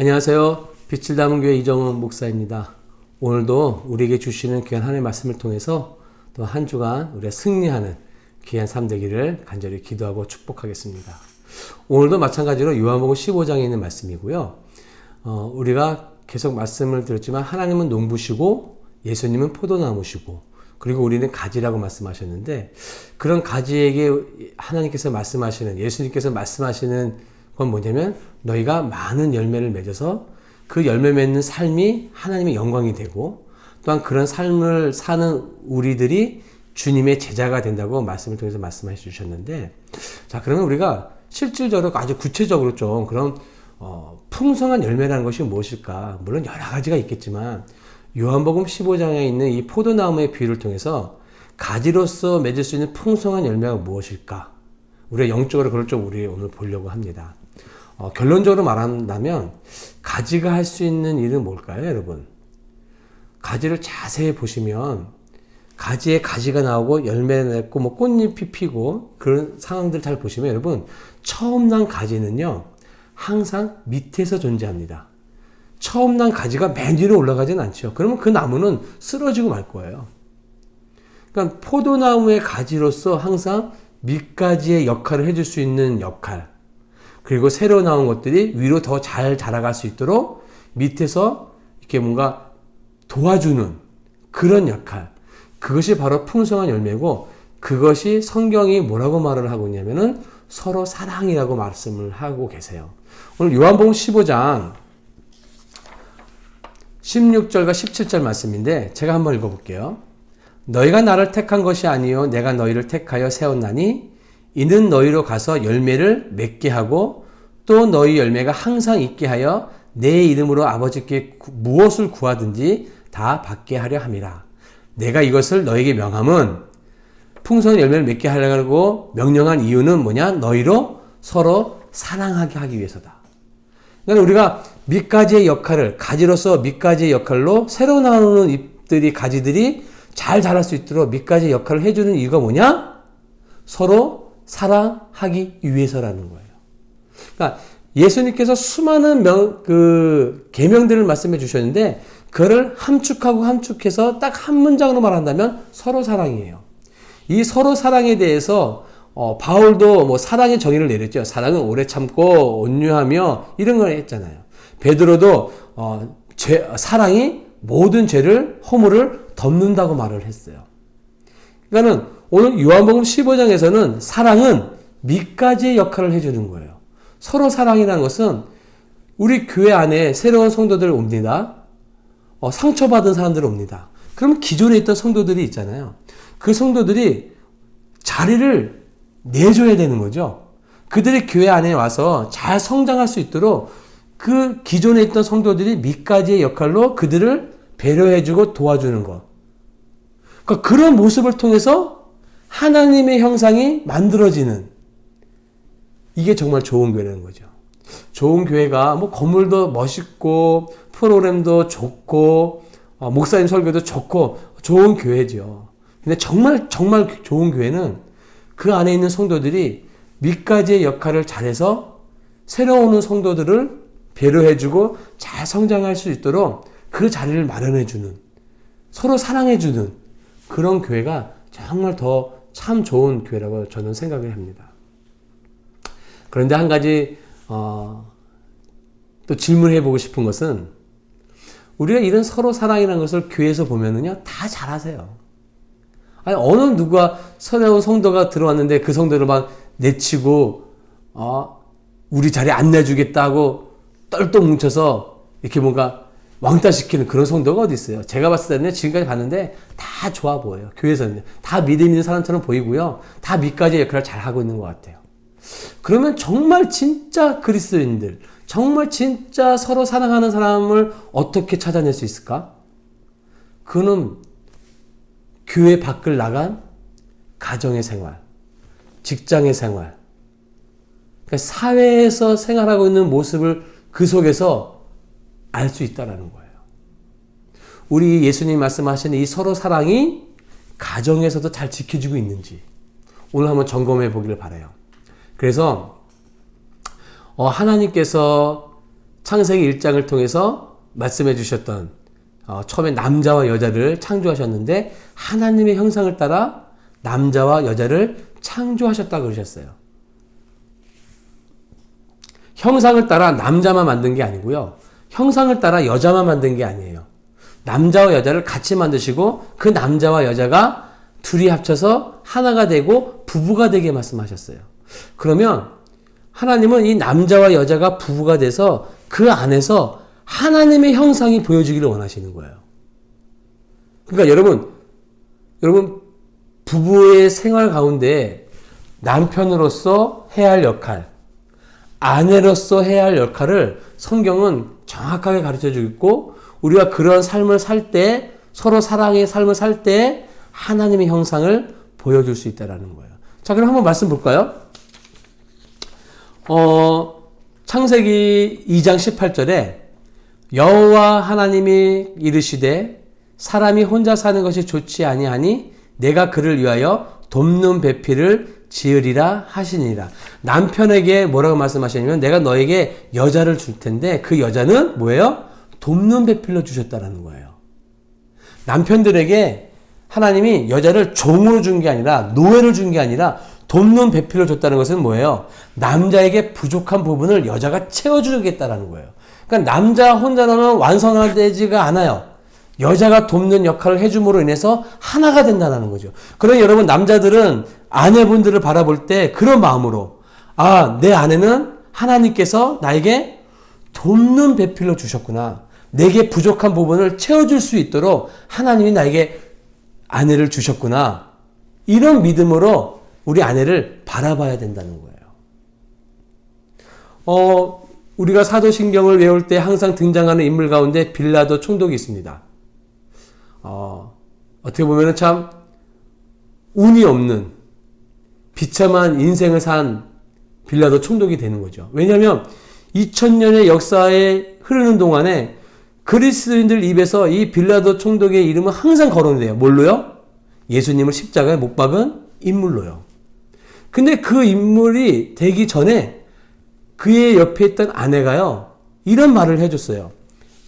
안녕하세요. 빛을 담은 교회 이정은 목사입니다. 오늘도 우리에게 주시는 귀한 하나님의 말씀을 통해서 또 한 주간 우리가 승리하는 귀한 삶 되기를 간절히 기도하고 축복하겠습니다. 오늘도 마찬가지로 요한복음 15장에 있는 말씀이고요. 어, 우리가 계속 말씀을 들었지만 하나님은 농부시고 예수님은 포도나무시고 그리고 우리는 가지라고 말씀하셨는데 그런 가지에게 하나님께서 말씀하시는 예수님께서 말씀하시는 건 뭐냐면 너희가 많은 열매를 맺어서 그 열매 맺는 삶이 하나님의 영광이 되고 또한 그런 삶을 사는 우리들이 주님의 제자가 된다고 말씀을 통해서 말씀해 주셨는데 자 그러면 우리가 실질적으로 아주 구체적으로 좀 그런 어, 풍성한 열매라는 것이 무엇일까? 물론 여러 가지가 있겠지만 요한복음 15장에 있는 이 포도나무의 비유를 통해서 가지로서 맺을 수 있는 풍성한 열매가 무엇일까? 우리가 영적으로 그걸 좀 우리 오늘 보려고 합니다 어, 결론적으로 말한다면 가지가 할 수 있는 일은 뭘까요 여러분 가지를 자세히 보시면 가지에 가지가 나오고 열매 맺고 뭐 꽃잎이 피고 그런 상황들 잘 보시면 여러분 처음 난 가지는요 항상 밑에서 존재합니다. 처음 난 가지가 맨 위로 올라가진 않죠. 그러면 그 나무는 쓰러지고 말 거예요. 그러니까 포도나무의 가지로서 항상 밑가지의 역할을 해줄 수 있는 역할 그리고 새로 나온 것들이 위로 더 잘 자라갈 수 있도록 밑에서 이렇게 뭔가 도와주는 그런 역할. 그것이 바로 풍성한 열매고 그것이 성경이 뭐라고 말을 하고 있냐면은 서로 사랑이라고 말씀을 하고 계세요. 오늘 요한복음 15장 16절과 17절 말씀인데 제가 한번 읽어 볼게요. 너희가 나를 택한 것이 아니요 내가 너희를 택하여 세웠나니 이는 너희로 가서 열매를 맺게 하고 또 너희 열매가 항상 있게 하여 내 이름으로 아버지께 무엇을 구하든지 다 받게 하려 함이라. 내가 이것을 너에게 명함은 풍성한 열매를 맺게 하려고 명령한 이유는 뭐냐? 너희로 서로 사랑하게 하기 위해서다. 그러니까 우리가 밑가지의 역할을 가지로서 밑가지의 역할로 새로 나오는 잎들이 가지들이 잘 자랄 수 있도록 밑가지의 역할을 해주는 이유가 뭐냐? 서로 사랑하기 위해서라는 거예요. 그러니까 예수님께서 수많은 명, 그 계명들을 말씀해 주셨는데 그를 함축하고 함축해서 딱 한 문장으로 말한다면 서로 사랑이에요. 이 서로 사랑에 대해서 어, 바울도 뭐 사랑의 정의를 내렸죠. 사랑은 오래 참고 온유하며 이런 걸 했잖아요. 베드로도 어, 죄, 사랑이 모든 죄를 허물을 덮는다고 말을 했어요. 그러니까는 오늘 요한복음 15장에서는 사랑은 밑가지의 역할을 해주는 거예요. 서로 사랑이라는 것은 우리 교회 안에 새로운 성도들 옵니다. 어, 상처받은 사람들 옵니다. 그럼 기존에 있던 성도들이 있잖아요. 그 성도들이 자리를 내줘야 되는 거죠. 그들이 교회 안에 와서 잘 성장할 수 있도록 그 기존에 있던 성도들이 밑가지의 역할로 그들을 배려해주고 도와주는 것. 그러니까 그런 모습을 통해서 하나님의 형상이 만들어지는 이게 정말 좋은 교회라는 거죠. 좋은 교회가 뭐 건물도 멋있고 프로그램도 좋고 어, 목사님 설교도 좋고 좋은 교회죠. 근데 정말 정말 좋은 교회는 그 안에 있는 성도들이 밑가지의 역할을 잘해서 새로 오는 성도들을 배려해주고 잘 성장할 수 있도록 그 자리를 마련해주는 서로 사랑해주는 그런 교회가 정말 더 참 좋은 교회라고 저는 생각을 합니다. 그런데 한 가지 어, 또 질문해 보고 싶은 것은 우리가 이런 서로 사랑이라는 것을 교회에서 보면은요 다 잘하세요. 아니 어느 누가 새로운 성도가 들어왔는데 그 성도를 막 내치고 어, 우리 자리 안 내주겠다고 떨떡 뭉쳐서 이렇게 뭔가 왕따시키는 그런 성도가 어디 있어요? 제가 봤을 때는 지금까지 봤는데 다 좋아 보여요. 교회에서는 다 믿음 있는 사람처럼 보이고요. 다 밑까지 역할을 잘 하고 있는 것 같아요. 그러면 정말 진짜 그리스도인들, 정말 진짜 서로 사랑하는 사람을 어떻게 찾아낼 수 있을까? 그는 교회 밖을 나간 가정의 생활, 직장의 생활, 그러니까 사회에서 생활하고 있는 모습을 그 속에서 알 수 있다라는 거예요. 우리 예수님 말씀하시는 이 서로 사랑이 가정에서도 잘 지켜지고 있는지 오늘 한번 점검해 보기를 바래요. 그래서 어, 하나님께서 창세기 1장을 통해서 말씀해 주셨던 어, 처음에 남자와 여자를 창조하셨는데 하나님의 형상을 따라 남자와 여자를 창조하셨다 그러셨어요. 형상을 따라 남자만 만든 게 아니고요. 형상을 따라 여자만 만든 게 아니에요. 남자와 여자를 같이 만드시고 그 남자와 여자가 둘이 합쳐서 하나가 되고 부부가 되게 말씀하셨어요. 그러면 하나님은 이 남자와 여자가 부부가 돼서 그 안에서 하나님의 형상이 보여지기를 원하시는 거예요. 그러니까 여러분, 여러분, 부부의 생활 가운데 남편으로서 해야 할 역할, 아내로서 해야 할 역할을 성경은 정확하게 가르쳐 주고 있고, 우리가 그런 삶을 살 때, 서로 사랑의 삶을 살 때, 하나님의 형상을 보여줄 수 있다라는 거예요. 자, 그럼 한번 말씀 볼까요? 어, 창세기 2장 18절에 여호와 하나님이 이르시되 사람이 혼자 사는 것이 좋지 아니하니 내가 그를 위하여 돕는 배필을 지으리라 하시니라. 남편에게 뭐라고 말씀하시냐면 내가 너에게 여자를 줄 텐데 그 여자는 뭐예요? 돕는 배필로 주셨다라는 거예요. 남편들에게 하나님이 여자를 종으로 준 게 아니라 노예를 준 게 아니라 돕는 배필을 줬다는 것은 뭐예요? 남자에게 부족한 부분을 여자가 채워주겠다라는 거예요. 그러니까 남자 혼자로는 완성되지가 않아요. 여자가 돕는 역할을 해줌으로 인해서 하나가 된다는 거죠. 그러니 여러분 남자들은 아내분들을 바라볼 때 그런 마음으로 아, 내 아내는 하나님께서 나에게 돕는 배필로 주셨구나. 내게 부족한 부분을 채워줄 수 있도록 하나님이 나에게 아내를 주셨구나. 이런 믿음으로 우리 아내를 바라봐야 된다는 거예요. 어, 우리가 사도신경을 외울 때 항상 등장하는 인물 가운데 빌라도 총독이 있습니다. 어, 어떻게 보면 참 운이 없는 비참한 인생을 산 빌라도 총독이 되는 거죠. 왜냐하면 2000년의 역사에 흐르는 동안에 그리스도인들 입에서 이 빌라도 총독의 이름은 항상 거론돼요. 뭘로요? 예수님을 십자가에 못 박은 인물로요. 근데 그 인물이 되기 전에 그의 옆에 있던 아내가요. 이런 말을 해줬어요.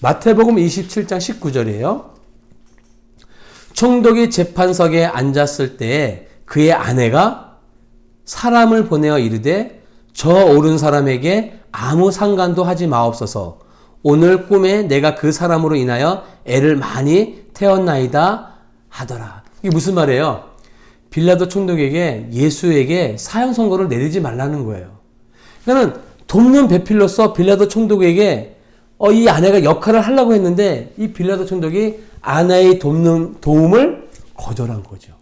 마태복음 27장 19절이에요. 총독이 재판석에 앉았을 때 그의 아내가 사람을 보내어 이르되 저 오른 사람에게 아무 상관도 하지 마옵소서. 오늘 꿈에 내가 그 사람으로 인하여 애를 많이 태웠나이다 하더라. 이게 무슨 말이에요? 빌라도 총독에게 예수에게 사형 선고를 내리지 말라는 거예요. 그러니까 돕는 배필로서 빌라도 총독에게 어, 이 아내가 역할을 하려고 했는데 이 빌라도 총독이 아내의 돕는 도움을 거절한 거죠.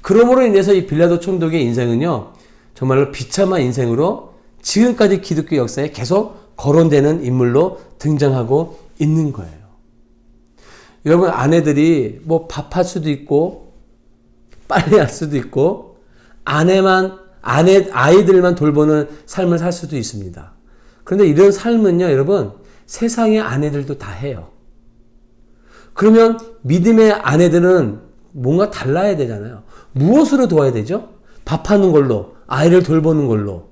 그러므로 인해서 이 빌라도 총독의 인생은요, 정말로 비참한 인생으로 지금까지 기독교 역사에 계속 거론되는 인물로 등장하고 있는 거예요. 여러분, 아내들이 뭐 밥할 수도 있고, 빨래할 수도 있고, 아내만, 아내, 아이들만 돌보는 삶을 살 수도 있습니다. 그런데 이런 삶은요, 여러분, 세상의 아내들도 다 해요. 그러면 믿음의 아내들은 뭔가 달라야 되잖아요. 무엇으로 도와야 되죠? 밥하는 걸로, 아이를 돌보는 걸로,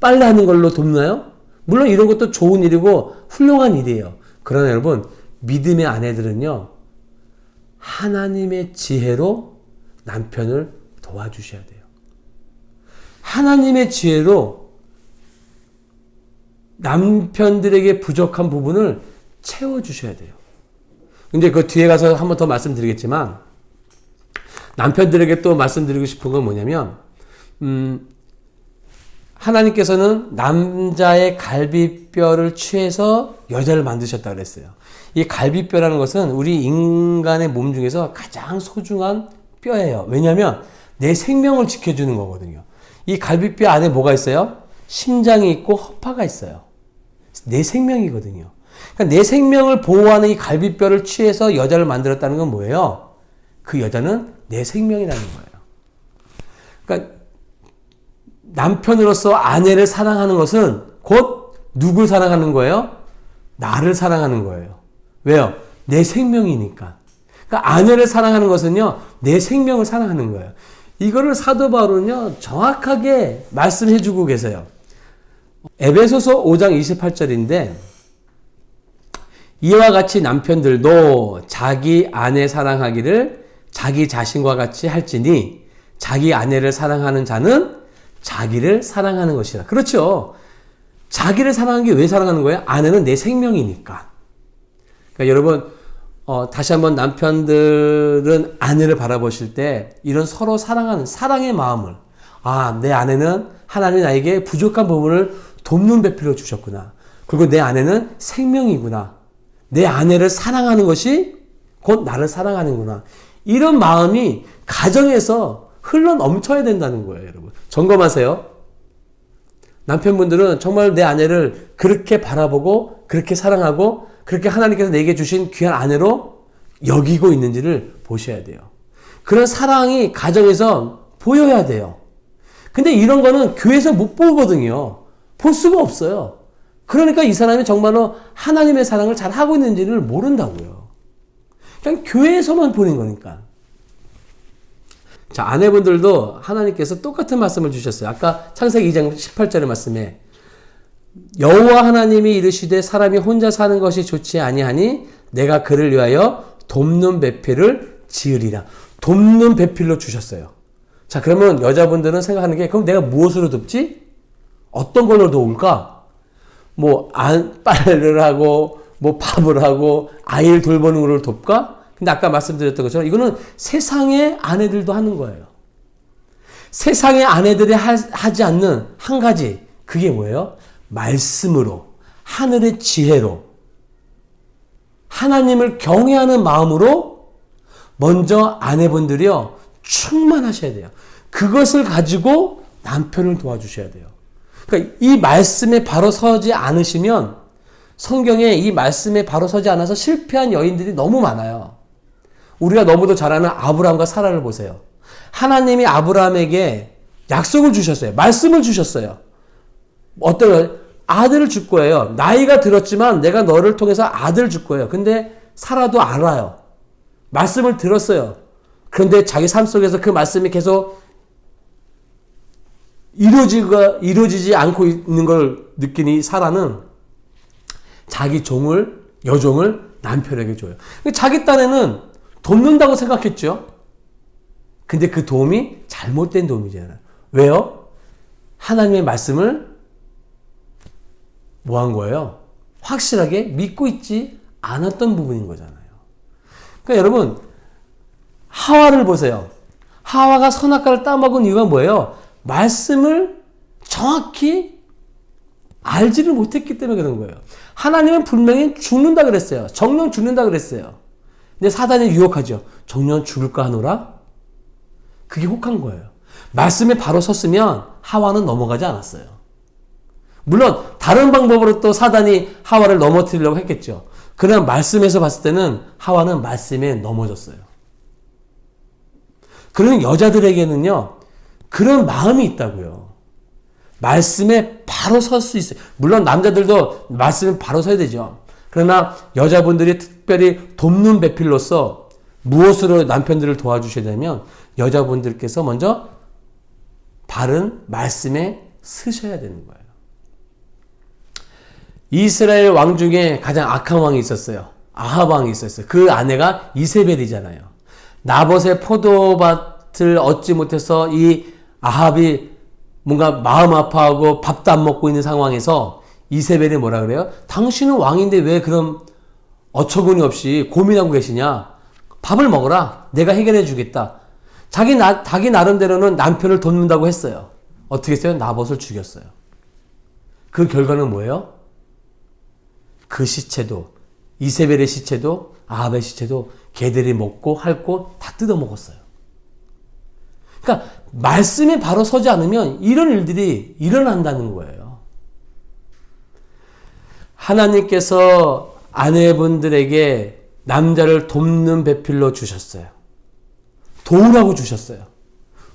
빨래 하는 걸로 돕나요? 물론 이런 것도 좋은 일이고 훌륭한 일이에요. 그러나 여러분, 믿음의 아내들은요, 하나님의 지혜로 남편을 도와주셔야 돼요. 하나님의 지혜로 남편들에게 부족한 부분을 채워주셔야 돼요. 근데 그 뒤에 가서 한 번 더 말씀드리겠지만, 남편들에게 또 말씀드리고 싶은 건 뭐냐면, 음, 하나님께서는 남자의 갈비뼈를 취해서 여자를 만드셨다 그랬어요. 이 갈비뼈라는 것은 우리 인간의 몸 중에서 가장 소중한 뼈예요. 왜냐하면 내 생명을 지켜주는 거거든요. 이 갈비뼈 안에 뭐가 있어요? 심장이 있고 허파가 있어요. 내 생명이거든요. 그러니까 내 생명을 보호하는 이 갈비뼈를 취해서 여자를 만들었다는 건 뭐예요? 그 여자는 내 생명이라는 거예요. 그러니까 남편으로서 아내를 사랑하는 것은 곧 누굴 사랑하는 거예요? 나를 사랑하는 거예요. 왜요? 내 생명이니까. 그러니까 아내를 사랑하는 것은요, 내 생명을 사랑하는 거예요. 이거를 사도 바울은요, 정확하게 말씀해 주고 계세요. 에베소서 5장 28절인데 이와 같이 남편들도 자기 아내 사랑하기를 자기 자신과 같이 할지니 자기 아내를 사랑하는 자는 자기를 사랑하는 것이다. 그렇죠. 자기를 사랑하는 게 왜 사랑하는 거예요? 아내는 내 생명이니까. 그러니까 여러분 어, 다시 한번 남편들은 아내를 바라보실 때 이런 서로 사랑하는 사랑의 마음을 아, 내 아내는 하나님이 나에게 부족한 부분을 돕는 배필로 주셨구나. 그리고 내 아내는 생명이구나. 내 아내를 사랑하는 것이 곧 나를 사랑하는구나. 이런 마음이 가정에서 흘러 넘쳐야 된다는 거예요, 여러분. 점검하세요. 남편분들은 정말 내 아내를 그렇게 바라보고, 그렇게 사랑하고, 그렇게 하나님께서 내게 주신 귀한 아내로 여기고 있는지를 보셔야 돼요. 그런 사랑이 가정에서 보여야 돼요. 근데 이런 거는 교회에서 못 보거든요. 볼 수가 없어요. 그러니까 이 사람이 정말로 하나님의 사랑을 잘 하고 있는지를 모른다고요. 그냥 교회에서만 보는 거니까. 자, 아내분들도 하나님께서 똑같은 말씀을 주셨어요. 아까 창세기 2장 18절의 말씀에 여호와 하나님이 이르시되 사람이 혼자 사는 것이 좋지 아니하니 내가 그를 위하여 돕는 배필을 지으리라. 돕는 배필로 주셨어요. 자, 그러면 여자분들은 생각하는 게 그럼 내가 무엇으로 돕지? 어떤 걸로 도울까? 뭐, 안, 빨래를 하고, 뭐, 밥을 하고, 아이를 돌보는 걸 돕까? 근데 아까 말씀드렸던 것처럼 이거는 세상의 아내들도 하는 거예요. 세상의 아내들이 하, 하지 않는 한 가지, 그게 뭐예요? 말씀으로, 하늘의 지혜로, 하나님을 경외하는 마음으로 먼저 아내분들이요, 충만하셔야 돼요. 그것을 가지고 남편을 도와주셔야 돼요. 그러니까 이 말씀에 바로 서지 않으시면 성경에 이 말씀에 바로 서지 않아서 실패한 여인들이 너무 많아요. 우리가 너무도 잘 아는 아브라함과 사라를 보세요. 하나님이 아브라함에게 약속을 주셨어요. 말씀을 주셨어요. 어떤 아들을 줄 거예요. 나이가 들었지만 내가 너를 통해서 아들을 줄 거예요. 근데 사라도 알아요. 말씀을 들었어요. 그런데 자기 삶 속에서 그 말씀이 계속 이루어지가, 이루어지지 않고 있는 걸 느끼니 사라는 자기 종을, 여종을 남편에게 줘요. 자기 딴에는 돕는다고 생각했죠. 근데 그 도움이 잘못된 도움이잖아요. 왜요? 하나님의 말씀을 뭐 한 거예요? 확실하게 믿고 있지 않았던 부분인 거잖아요. 그러니까 여러분, 하와를 보세요. 하와가 선악과를 따먹은 이유가 뭐예요? 말씀을 정확히 알지를 못했기 때문에 그런 거예요. 하나님은 분명히 죽는다 그랬어요. 정령 죽는다 그랬어요. 근데 사단이 유혹하죠. 정령 죽을까 하노라? 그게 혹한 거예요. 말씀에 바로 섰으면 하와는 넘어가지 않았어요. 물론 다른 방법으로 또 사단이 하와를 넘어뜨리려고 했겠죠. 그러나 말씀에서 봤을 때는 하와는 말씀에 넘어졌어요. 그런 여자들에게는요, 그런 마음이 있다고요. 말씀에 바로 설 수 있어요. 물론 남자들도 말씀에 바로 서야 되죠. 그러나 여자분들이 특별히 돕는 배필로서 무엇으로 남편들을 도와주셔야 되면 여자분들께서 먼저 바른 말씀에 서셔야 되는 거예요. 이스라엘 왕 중에 가장 악한 왕이 있었어요. 아합 왕이 있었어요. 그 아내가 이세벨이잖아요. 나봇의 포도밭을 얻지 못해서 이 아합이 뭔가 마음 아파하고 밥도 안 먹고 있는 상황에서 이세벨이 뭐라 그래요? 당신은 왕인데 왜 그럼 어처구니 없이 고민하고 계시냐? 밥을 먹어라. 내가 해결해 주겠다. 자기 나, 자기 나름대로는 남편을 돕는다고 했어요. 어떻게 했어요? 나봇을 죽였어요. 그 결과는 뭐예요? 그 시체도 이세벨의 시체도 아합의 시체도 개들이 먹고 핥고 다 뜯어 먹었어요. 그러니까 말씀에 바로 서지 않으면 이런 일들이 일어난다는 거예요. 하나님께서 아내분들에게 남자를 돕는 배필로 주셨어요. 도우라고 주셨어요.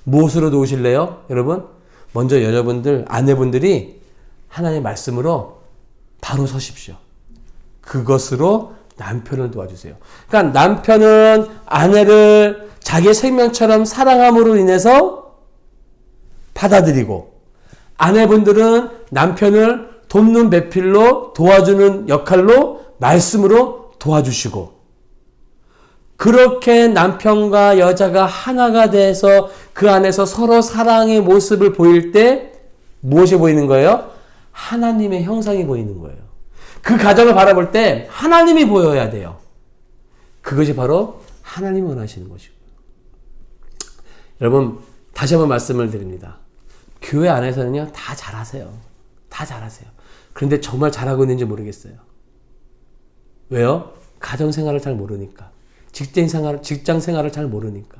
무엇으로 도우실래요? 여러분? 먼저 여자분들, 아내분들이 하나님의 말씀으로 바로 서십시오. 그것으로 남편을 도와주세요. 그러니까 남편은 아내를 자기 생명처럼 사랑함으로 인해서 받아들이고 아내분들은 남편을 돕는 배필로 도와주는 역할로 말씀으로 도와주시고 그렇게 남편과 여자가 하나가 돼서 그 안에서 서로 사랑의 모습을 보일 때 무엇이 보이는 거예요? 하나님의 형상이 보이는 거예요. 그 가정을 바라볼 때 하나님이 보여야 돼요. 그것이 바로 하나님이 원하시는 것이고. 여러분, 다시 한번 말씀을 드립니다. 교회 안에서는요, 다 잘하세요. 다 잘하세요. 그런데 정말 잘하고 있는지 모르겠어요. 왜요? 가정 생활을 잘 모르니까. 직장 생활, 직장 생활을 잘 모르니까.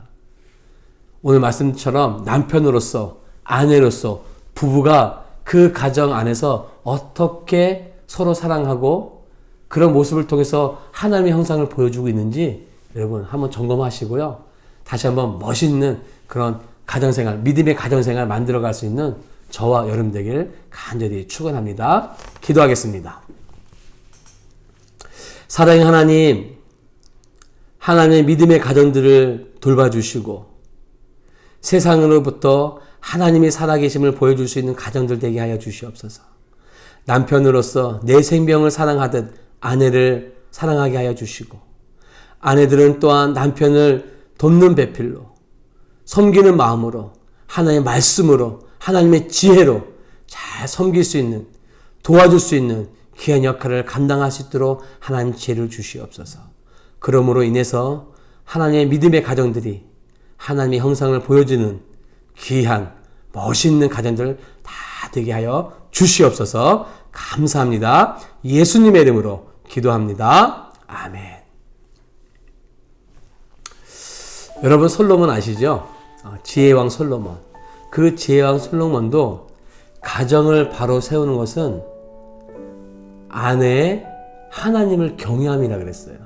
오늘 말씀처럼 남편으로서, 아내로서, 부부가 그 가정 안에서 어떻게 서로 사랑하고 그런 모습을 통해서 하나님의 형상을 보여주고 있는지 여러분 한번 점검하시고요. 다시 한번 멋있는 그런 가정생활, 믿음의 가정생활 만들어갈 수 있는 저와 여러분 되길 간절히 축원합니다. 기도하겠습니다. 사랑의 하나님, 하나님의 믿음의 가정들을 돌봐주시고 세상으로부터 하나님의 살아계심을 보여줄 수 있는 가정들 되게 하여 주시옵소서. 남편으로서 내 생명을 사랑하듯 아내를 사랑하게 하여 주시고 아내들은 또한 남편을 돕는 배필로 섬기는 마음으로 하나님의 말씀으로 하나님의 지혜로 잘 섬길 수 있는 도와줄 수 있는 귀한 역할을 감당할 수 있도록 하나님 지혜를 주시옵소서. 그러므로 인해서 하나님의 믿음의 가정들이 하나님의 형상을 보여주는 귀한 멋있는 가정들 다 되게 하여 주시옵소서. 감사합니다. 예수님의 이름으로 기도합니다. 아멘. 여러분 솔로몬 아시죠? 어, 지혜왕 솔로몬. 그 지혜왕 솔로몬도 가정을 바로 세우는 것은 아내의 하나님을 경외함이라 그랬어요.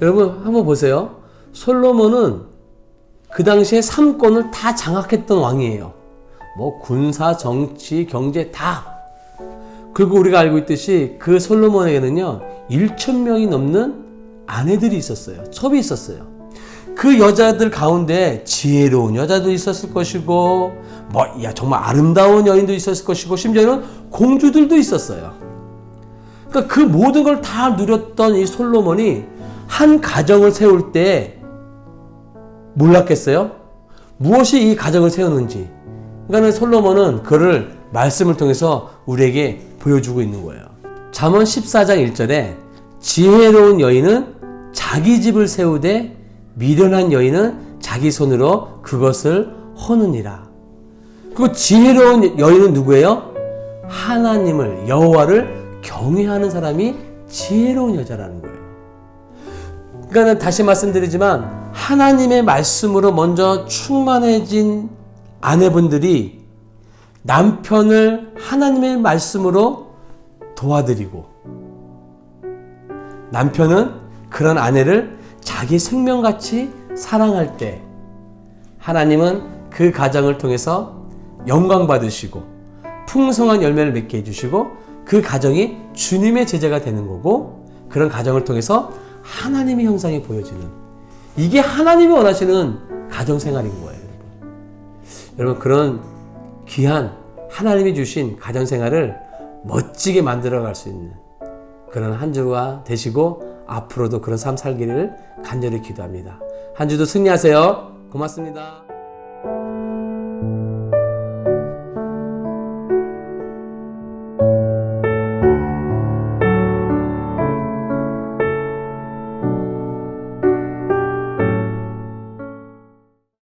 여러분 한번 보세요. 솔로몬은 그 당시에 삼권을 다 장악했던 왕이에요. 뭐 군사, 정치, 경제 다. 그리고 우리가 알고 있듯이 그 솔로몬에게는요 1천 명이 넘는 아내들이 있었어요. 첩이 있었어요. 그 여자들 가운데 지혜로운 여자도 있었을 것이고 뭐 야 정말 아름다운 여인도 있었을 것이고 심지어는 공주들도 있었어요. 그러니까 그 모든 걸 다 누렸던 이 솔로몬이 한 가정을 세울 때 몰랐겠어요? 무엇이 이 가정을 세우는지. 그러니까 솔로몬은 그를 말씀을 통해서 우리에게 보여주고 있는 거예요. 잠언 14장 1절에 지혜로운 여인은 자기 집을 세우되 미련한 여인은 자기 손으로 그것을 허느니라. 그 지혜로운 여인은 누구예요? 하나님을 여호와를 경외하는 사람이 지혜로운 여자라는 거예요. 그러니까 다시 말씀드리지만 하나님의 말씀으로 먼저 충만해진 아내분들이 남편을 하나님의 말씀으로 도와드리고 남편은 그런 아내를 자기 생명같이 사랑할 때 하나님은 그 가정을 통해서 영광 받으시고 풍성한 열매를 맺게 해주시고 그 가정이 주님의 제자가 되는 거고 그런 가정을 통해서 하나님의 형상이 보여지는 이게 하나님이 원하시는 가정 생활인 거예요. 여러분. 그런 귀한 하나님이 주신 가정 생활을 멋지게 만들어 갈 수 있는 그런 한 주가 되시고 앞으로도 그런 삶 살기를 간절히 기도합니다. 한 주도 승리하세요. 고맙습니다.